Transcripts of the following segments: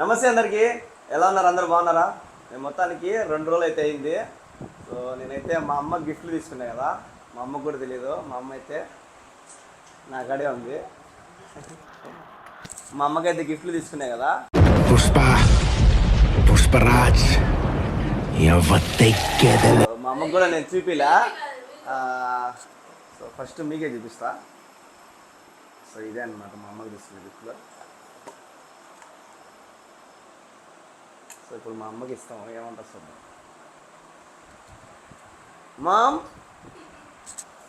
నమస్తే అందరికీ. ఎలా ఉన్నారు? అందరు బాగున్నారా? నేను మొత్తానికి రెండు రోజులు అయితే అయింది. సో నేనైతే మా అమ్మ గిఫ్ట్లు తీసుకున్నా కదా మా అమ్మకు కూడా తెలియదు మా అమ్మ అయితే నా కాడే ఉంది. మా అమ్మకైతే గిఫ్ట్లు తీసుకున్నాయి కదా. పుష్ప పుష్పరాజ్ మా అమ్మకు కూడా నేను చూపిలా. సో ఫస్ట్ మీకే చూపిస్తా. సో ఇదే అన్నమాట మా అమ్మకి తీసుకున్న గిఫ్ట్లు సో ఇప్పుడు మా అమ్మకి ఇస్తాం. ఏమంటారు చూద్దాం. మామ్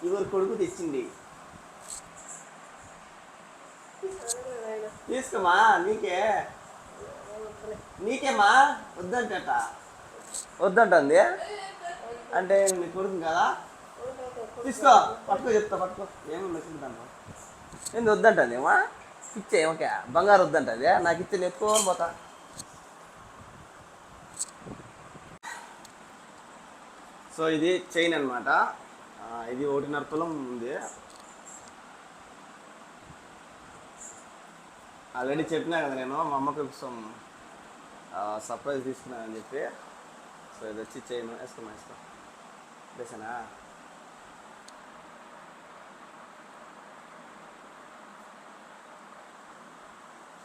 ఇవరు కొడుకు తెచ్చింది. తీసుకోమా నీకే. నీకేమా? వద్దంటట. వద్దంటుంది? అంటే నీ కొడుకు కదా? తీసుకో పట్టుకో చెప్తా పట్టుకో. ఏమన్నా నచ్చిందంట ఏంది వద్దంటుంది ఏమా? ఇచ్చే ఓకే. బంగారు వద్దంటుంది. నాకు ఇచ్చే నేను పోతా. సో ఇది చైన్ అనమాట ఇది ఒకటిన్నర తులం ఉంది. ఆల్రెడీ చెప్పినా కదా నేను మా అమ్మకి కోసం సర్ప్రైజ్ తీసుకున్నానని చెప్పి. సో ఇది వచ్చి చైన్ వేసుకున్నా వేసుకో వేసానా?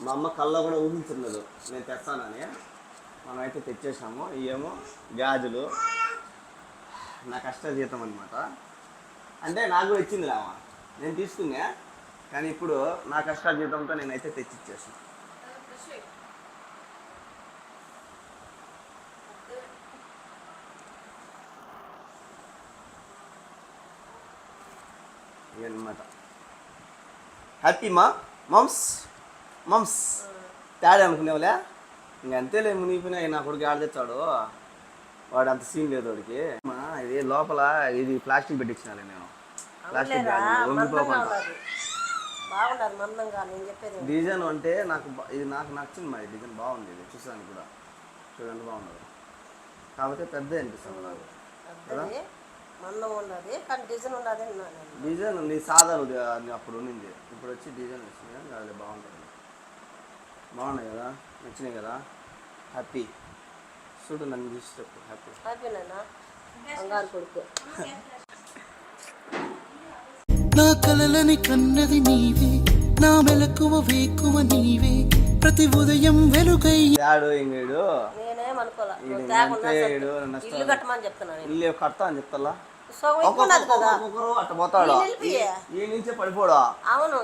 మా అమ్మ కళ్ళ కూడా ఊహించున్నదు నేను తెస్తానని. మనమైతే తెచ్చేసాము. ఇవేమో గాజులు. నా కష్ట జీతం అనమాట అంటే నాకు వచ్చింది రామా. నేను తీసుకున్నా కానీ ఇప్పుడు నా కష్ట జీతంతో నేనైతే తెచ్చిచ్చేసాను. అనమాట హ్యాపీ మా మమ్స్ మమ్స్. తేడా అనుకునేవులే ఇంక అంతేలే మునిగిపోయినా నా కొడుకు ఆడ తెచ్చాడు. వాడు అంత సీన్ లేదు వాడికి. ఇది లోపల ఇది ప్లాస్టిక్ పెట్టించినాలే నేను. ప్లాస్టిక్ వంగిపోకుండా. బాగుండదు మందంగా నేను చెప్పేది డిజైన్ అంటే నాకు ఇది నాకు నచ్చింది మరి డిజైన్ బాగుంది ఇది చూసాను కూడా. చూడండి బాగుంది కాకపోతే పెద్ద అనిపిస్తుంది నాకు. మందం కానీ డిజైన్. డిజైన్ ఉంది సాదా అప్పుడు ఉండింది ఇప్పుడు వచ్చి డిజైన్ వచ్చింది అది బాగుంటుంది. బాగున్నాయి కదా? నచ్చినాయి కదా? హ్యాపీ చూడు నన్ను చూసి హ్యాపీ హ్యాపీనేనా బంగారు కొడుకు. నా కలలని కన్నది నీవే నా మెలకువ వేకువ నీవే ప్రతి ఉదయం వెలుగై డాడు ఇంగేడు నేనేమనుకోలే. ఇల్లు కట్టమని చెప్తున్నాను నేను. ఇల్లు కడతా అని చెప్తా సగం ఎక్కువ ఉన్నది కదా. ఒక్కొక్కరు అట్ట పోతాడు. ఈ నిలిపియే. ఈ నుంచే పడిపోడా? అవును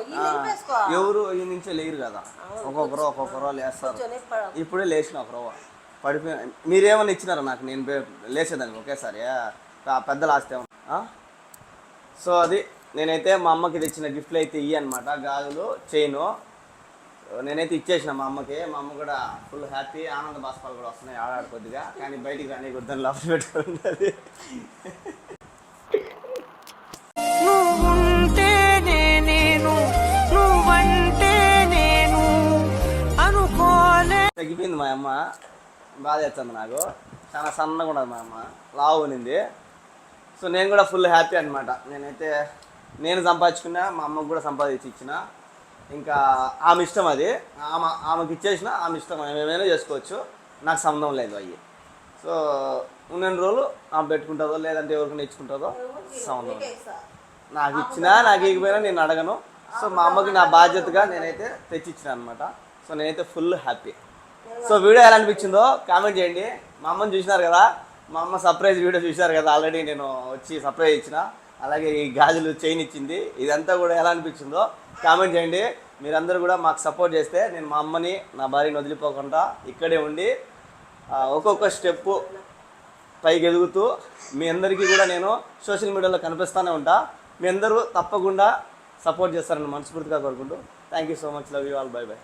ఎవరు ఈ నుంచే లేరు కదా. ఒక్కొక్కరు ఒక్కొక్కరు లేస్తారు. ఇప్పుడే లేచిన ఒక పడిపోయి మీరేమన్నా ఇచ్చినారా నాకు? నేను లేచేదానికి ఒకేసారి. పెద్దలు ఆస్తి? సో అది నేనైతే మా అమ్మకి తెచ్చిన గిఫ్ట్లు అయితే ఇవి అనమాట గాజులు చైను. నేనైతే ఇచ్చేసిన మా అమ్మకి. మా అమ్మ కూడా ఫుల్ హ్యాపీ ఆనంద బాష్పాలు కూడా వస్తున్నాయి ఆడాడు కొద్దిగా. కానీ బయటికి రాని వద్దని లోపల పెట్టుకుంటుంది. తగ్గిపోయింది మా అమ్మ. బాధ చేస్తుంది నాకు. చాలా సన్నగా ఉండదు మా అమ్మ. లావు ఉన్నింది. సో నేను కూడా ఫుల్ హ్యాపీ అనమాట నేనైతే నేను సంపాదించుకున్నా మా అమ్మకు కూడా సంపాదించి ఇచ్చిన. ఇంకా ఆమె ఇష్టం అది. ఆమె ఆమెకి ఇచ్చేసిన ఆమె ఇష్టం. ఏమైనా చేసుకోవచ్చు. నాకు సంబంధం లేదు అయ్యి. సో ఉన్న రోజులు ఆమె పెట్టుకుంటుందో లేదంటే ఎవరికి ఇచ్చుకుంటుందో సంబంధం లేదు. నాకు ఇచ్చినా నాకు ఇకపోయినా నేను అడగను. సో మా అమ్మకి నా బాధ్యతగా నేనైతే తెచ్చిచ్చిన అనమాట సో నేనైతే ఫుల్ హ్యాపీ సో వీడియో ఎలా అనిపించిందో కామెంట్ చేయండి. మా అమ్మని చూసినారు కదా. మా అమ్మ సర్ప్రైజ్ వీడియో చూసినారు కదా. ఆల్రెడీ నేను వచ్చి సర్ప్రైజ్ ఇచ్చిన. అలాగే ఈ గాజులు చైన్ ఇచ్చింది. ఇదంతా కూడా ఎలా అనిపించిందో కామెంట్ చేయండి. మీరందరూ కూడా మాకు సపోర్ట్ చేస్తే నేను మా అమ్మని నా భార్యని వదిలిపోకుండా ఇక్కడే ఉండి ఒక్కొక్క స్టెప్పు పైకి ఎదుగుతూ మీ అందరికీ కూడా నేను సోషల్ మీడియాలో కనిపిస్తూనే ఉంటా. మీ అందరూ తప్పకుండా సపోర్ట్ చేస్తారని మనస్ఫూర్తిగా కోరుకుంటూ. Thank you so much love you all bye bye